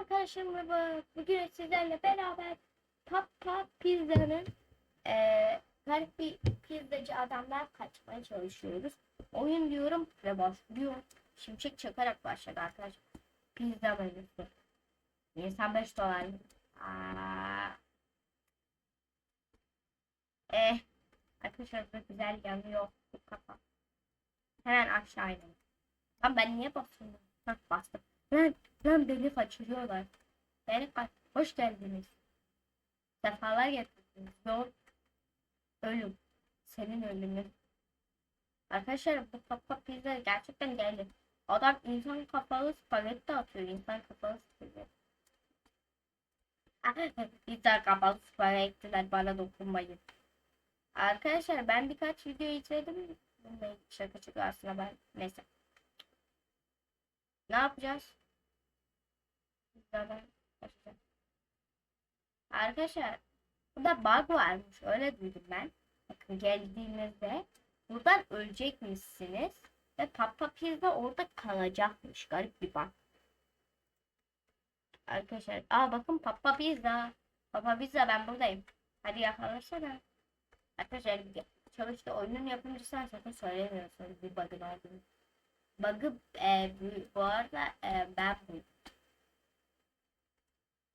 arkadaşım merhaba. Bugün sizlerle beraber Papa Pizza'nın eee garip bir pizzacı adamdan kaçmaya çalışıyoruz. Oyun diyorum ve başlıyor. Şimşek çakarak başladı arkadaşlar. Pizza menüsü. İnsan 5 dolar. Aa. Eh. Arkadaşlar bu güzel yanıyor. Bu kafa. Hemen aşağı inelim. Lan ben niye basıyorum? Hah bastım. Lan, lan beni kaçırıyorlar. Beni kaç... Hoş geldiniz. Sefalar getirdiniz. Yol... Ölüm. Senin ölümün. Arkadaşlar bu papa pizza gerçekten geldi. Adam insan kafalı spagetti atıyor. İnsan kafalı spagetti. İnsan kafalı spagettiler bana dokunmayın. Arkadaşlar ben birkaç video izledim. Şaka çıkıyor aslında ben. Neyse. Ne yapacağız? Arkadaşlar burada bug varmış. Öyle duydum ben. Bakın geldiğinizde buradan ölecekmişsiniz. Ve Papa Pizza orada kalacakmış. Garip bir bug. Arkadaşlar. Aa bakın Papa Pizza. Papa Pizza ben buradayım. Hadi yakalasana. Arkadaşlar çalıştı oyunun yapımcısına sakın söylemiyorsunuz bir bug'ın olduğunu. Bug'ı e, bu, bu arada e, ben bu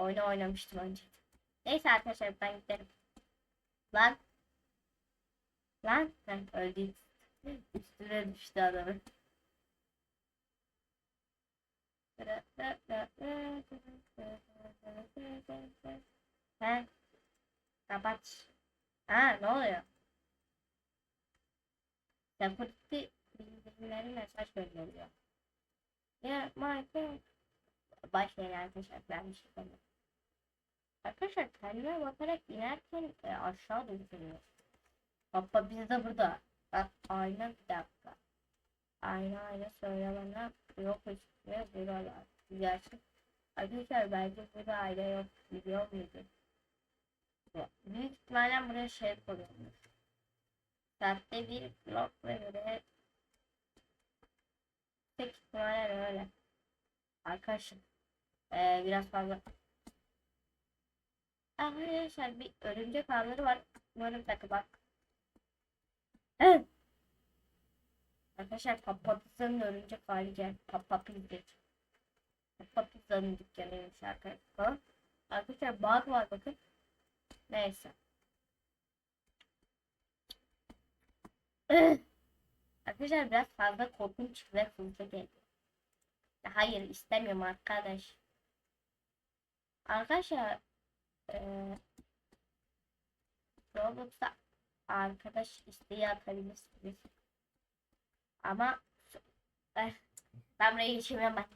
oyunu oynamıştım önce. Neyse arkadaşlar ben giderim. Lan. Lan. Heh, öldü. Üstüne düştü adamı. He. Kapat. Ha ne oluyor? Security bildirimleri mesaj gönderiyor. Ya Michael. Ben bir şey yapamıyorum. Arkadaşlar kendime bakarak inerken e, aşağı düşürüyor. Papa biz de burada. Bak ayna bir dakika. Ayna ayna söylemene yok üstüne buralar. Gerçek. Arkadaşlar bence burada ayna yok. Biliyor muydun? Büyük ihtimalle buraya şey koyuyormuş. Saatte bir blok ve göre tek ihtimalle öyle. Arkadaşlar ee, biraz fazla Arkadaşlar bir örümcek ağları var. Umarım takı bak. Evet. Arkadaşlar Papa örümcek hali gel. Papa Pizza. Papa Pizza'nın dükkanıymış arkadaşlar. Arkadaşlar bug var bakın. Neyse. Arkadaşlar biraz fazla korkunç ve hızlı geliyor. Hayır istemiyorum arkadaş. Arkadaşlar ee, Roblox'ta arkadaş isteği atabilirsiniz. Ama eh, ben buraya geçemiyorum ben.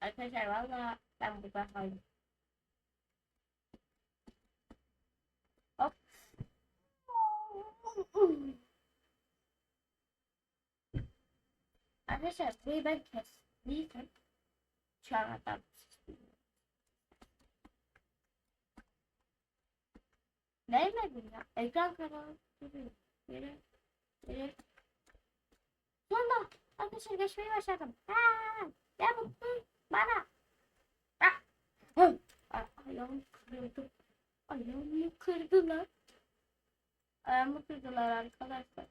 Arkadaşlar valla ben burada kaldım. Hop. Arkadaşlar burayı ben kestiysem şu an hatta Değmedim ya. Ekran kararı duruyor. Yere, yere. Sonunda arkadaşlar geçmeyi başladım. Ha, ya mutlu bana. Ah. Ay, Ayağımı kırdı. Ayağımı kırdılar. Ayağımı kırdılar arkadaşlar.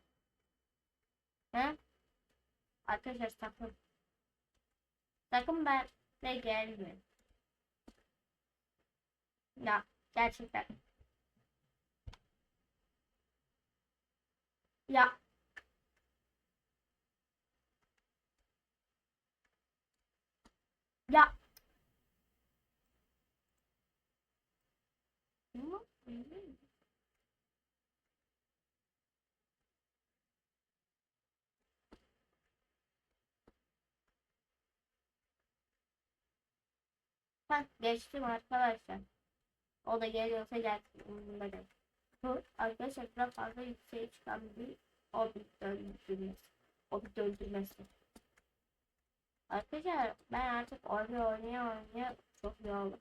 He? Arkadaşlar sakın. Sakın ben de gelme. Ya gerçekten. Ya. Ya. Heh, geçtim arkadaşlar. O da geliyorsa gelsin. Bu arkadaşlar biraz fazla yükseğe çıkan bir obit öldürmesi. Obit öldürmesi. Arkadaşlar ben artık oyun oynaya oynaya çok iyi oldum.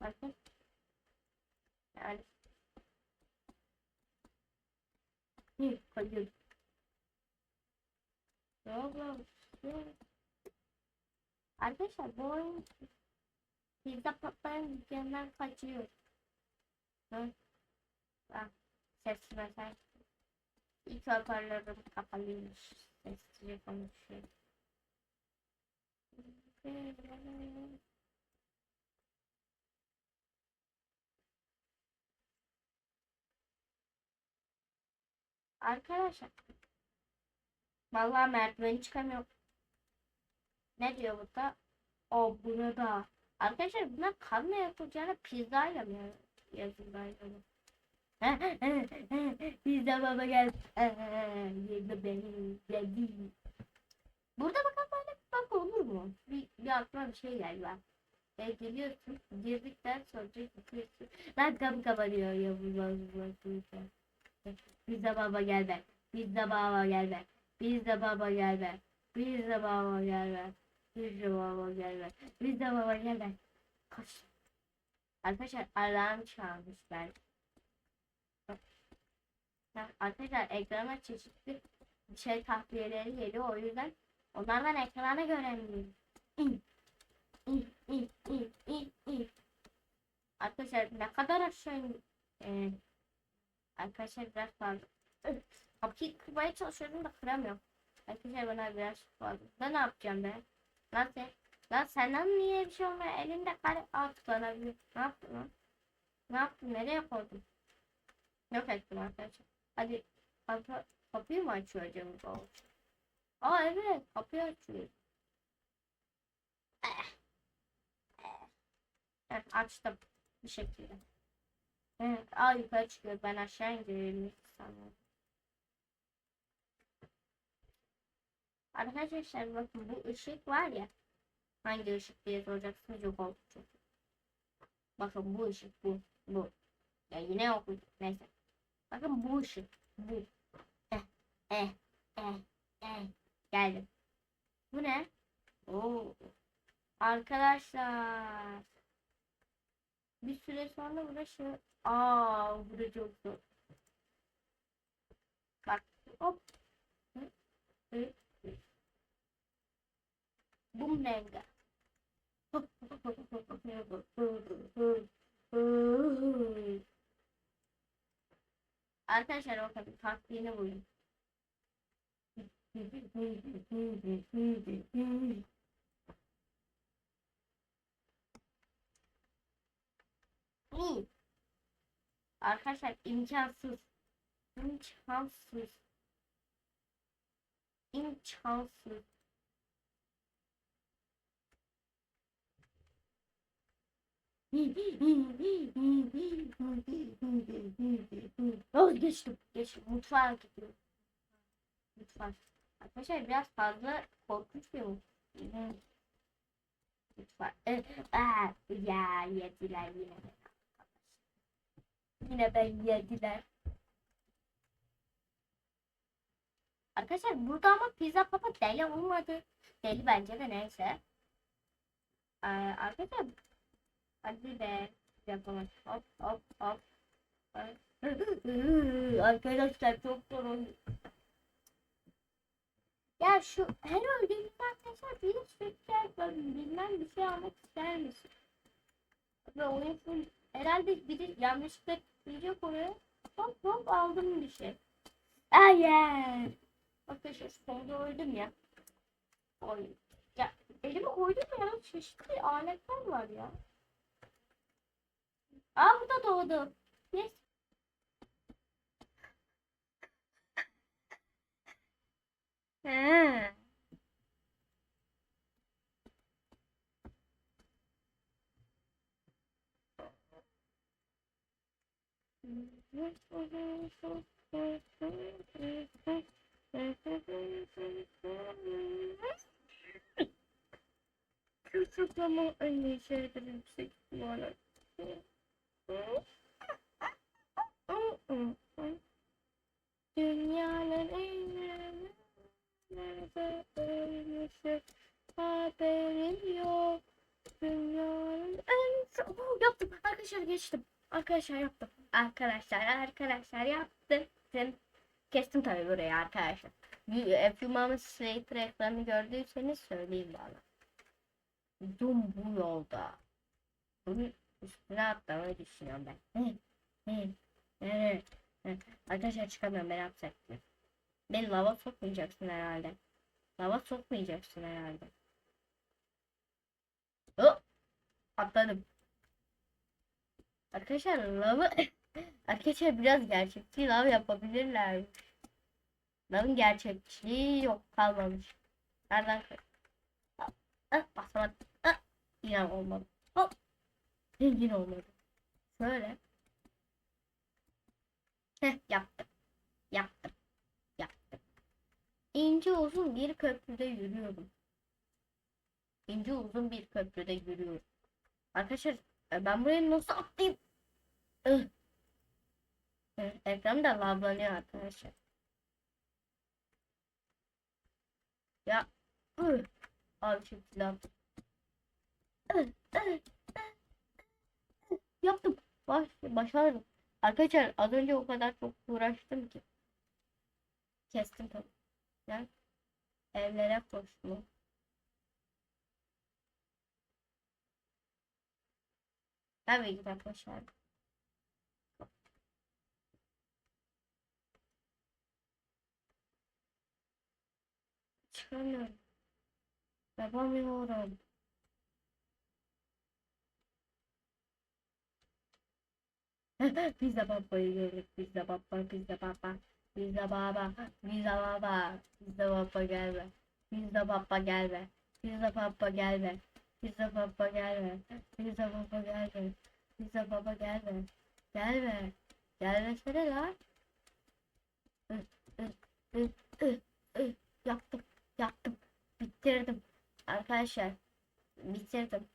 Bakın. Yani. Hı, hayır. Roblox. Arkadaşlar bu oyun pizza patlayan dükkanından kaçıyor. Hı? Bak ses mesaj. İlk hoparlörüm kapalıymış. Sessizce konuşuyor. Arkadaşlar. Vallahi merdiven çıkamıyor. Ne diyor burada? O burada. Arkadaşlar bunlar kanla yapılacağına pizzayla mı yazılıyor? Pizza baba gel. Yedi beni. Yedi. Burada bakalım böyle bak olur mu? Bir, bir aklıma bir şey geldi bak. E, geliyorsun, girdikten sonra çıkıyorsun. Lan kapı kapanıyor ya bu bu. Pizza baba gel be. Pizza baba gel be. Pizza baba gel be. Pizza baba gel be. Pizza baba gel be. Pizza baba gel be. Koş. Arkadaşlar alarm çalmış ben. Arkadaşlar ekrana çeşitli şey tahliyeleri geliyor o yüzden onlardan ekrana göremiyorum. Arkadaşlar ne kadar aşağı Ee, Arkadaşlar biraz fazla. Kapıyı kırmaya çalışıyorum da kıramıyorum. Arkadaşlar bana biraz fazla. Ben ne yapacağım be? Lan sen, lan senden niye bir şey olmuyor? Elinde kare at bana bir. Ne yaptın lan? Ne yaptın? Nereye koydun? Yok ettim arkadaşlar. Hadi kapı, kapıyı mı açıyor acaba bu? Aa evet kapıyı açıyor. Evet açtım bir şekilde. Evet, aa yukarı çıkıyor. Ben aşağı indirelim sanırım. Arkadaşlar bakın bu ışık var ya. Hangi ışık diye soracaksınız yok oldu. Bakın bu ışık bu. Bu. Ya yine okudum. Neyse. Bakın bu ışık. Bu. Eh. Eh. Eh. Eh. Geldim. Bu ne? Oo. Arkadaşlar. Bir süre sonra burası Aa, burada çok zor. Bak, hop. Hı, hı, hı. Bum renga. Arkadaşlar kadar taktiğini buldum. İyi. Arkadaşlar imkansız. İmkansız. İmkansız. Oh geçtim. Geçtim. Mutfağa gidiyorum. Mutfak. Arkadaşlar biraz fazla korkunç bir mutfak. Mutfak. Ee, aa, ya yediler yine. Yine ben yediler. Arkadaşlar burada ama pizza papa deli olmadı. Deli bence de neyse. Ee, arkadaşlar hadi be yapalım. Hop hop hop. arkadaşlar çok oldu. Ya şu her öldüğümüzde arkadaşlar bir sürekli bilmem bir şey almak ister misin? Ve oyun full herhalde biri yanlışlıkla girecek oraya. Hop hop aldım bir şey. Hayır. Arkadaşlar sonunda öldüm ya. Oy. Ya elimi koydum ya. Çeşitli aletler var ya. Aa bu da doğdu. Yes. He. Küçük ama en iyi şeydir yüksek ihtimalle. Dünyanın en nerede haberim yok. Dünyanın en oh, yaptım arkadaşlar geçtim. Arkadaşlar yaptım. Arkadaşlar arkadaşlar yaptım. Kestim tabii burayı arkadaşlar. A Few Moments Later ekranı gördüyseniz söyleyin bana. Dum bu yolda. Bunun üstüne atlamayı düşünüyorum ben. Hı, hı, hı. Arkadaşlar çıkamıyorum ben hapsettim. Beni lava sokmayacaksın herhalde. Lava sokmayacaksın herhalde. Hop! Atladım. Arkadaşlar lava Arkadaşlar biraz gerçekçi lav yapabilirler. Lavın gerçekçiliği yok kalmamış. Nereden? Ah, ah, basamadım. Ah, yine olmadı. Hop. Yine olmadı. Şöyle. Heh, yaptım. Yaptım. Yaptım. İnce uzun bir köprüde yürüyorum. İnce uzun bir köprüde yürüyorum. Arkadaşlar e, ben buraya nasıl atlayayım? Ekran da lavlanıyor arkadaşlar. Ya. Abi çok silah. Yaptım. Baş, başardım. Arkadaşlar az önce o kadar çok uğraştım ki. Kestim tabii. Ya. Evlere koştum. Tabii ki de başardım. Çıkamıyorum. Yapamıyorum. Pizza baba'yı gördük. Pizza baba, pizza baba. Pizza baba, pizza baba. Pizza baba gelme. Pizza baba gelme. Pizza baba gelme. Pizza baba gelme. Pizza baba gelme. Pizza baba gelme. Gelme. Gelmesene lan. Yaptım. Yaptım. Bitirdim. Arkadaşlar bitirdim.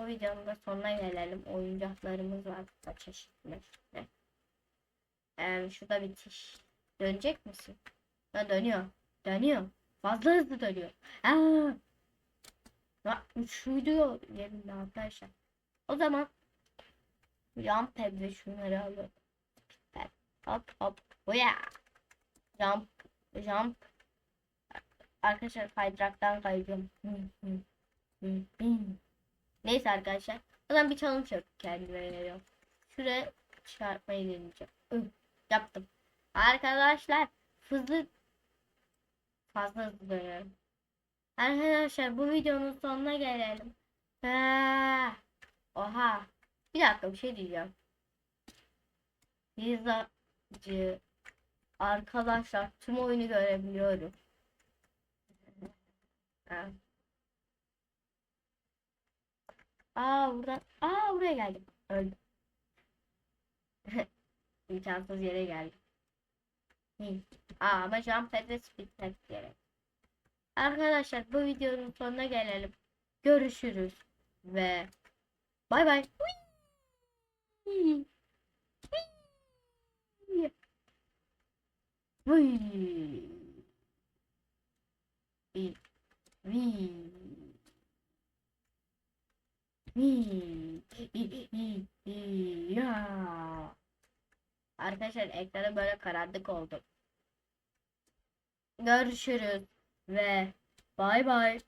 Bu videonun da sonuna gelelim. Oyuncaklarımız var burada çeşitli. Ee, şurada bitiş. Dönecek misin? Ha dönüyor. Dönüyor. Fazla hızlı dönüyor. Aa! Ya uçuyor yerinde arkadaşlar. O zaman jump pad ve şunları alıyorum. Hop hop. Oya. Jump. Jump. Arkadaşlar kaydıraktan kayıyorum. Neyse arkadaşlar. O zaman bir challenge yapıp kendime veriyorum. Şuraya çarpmayı deneyeceğim. Yaptım. Arkadaşlar hızlı fazla hızlı dönüyorum. Arkadaşlar bu videonun sonuna gelelim. Ha. Oha. Bir dakika bir şey diyeceğim. Pizzacı arkadaşlar tüm oyunu görebiliyorum. Ha. Aa buradan. Aa buraya geldim. Öldüm. İmkansız yere geldim. Aa ama jump ve speed pad gerek. Arkadaşlar bu videonun sonuna gelelim. Görüşürüz ve bay bay. Hui. Arkadaşlar ekranı böyle karanlık oldu. Görüşürüz ve bay bay.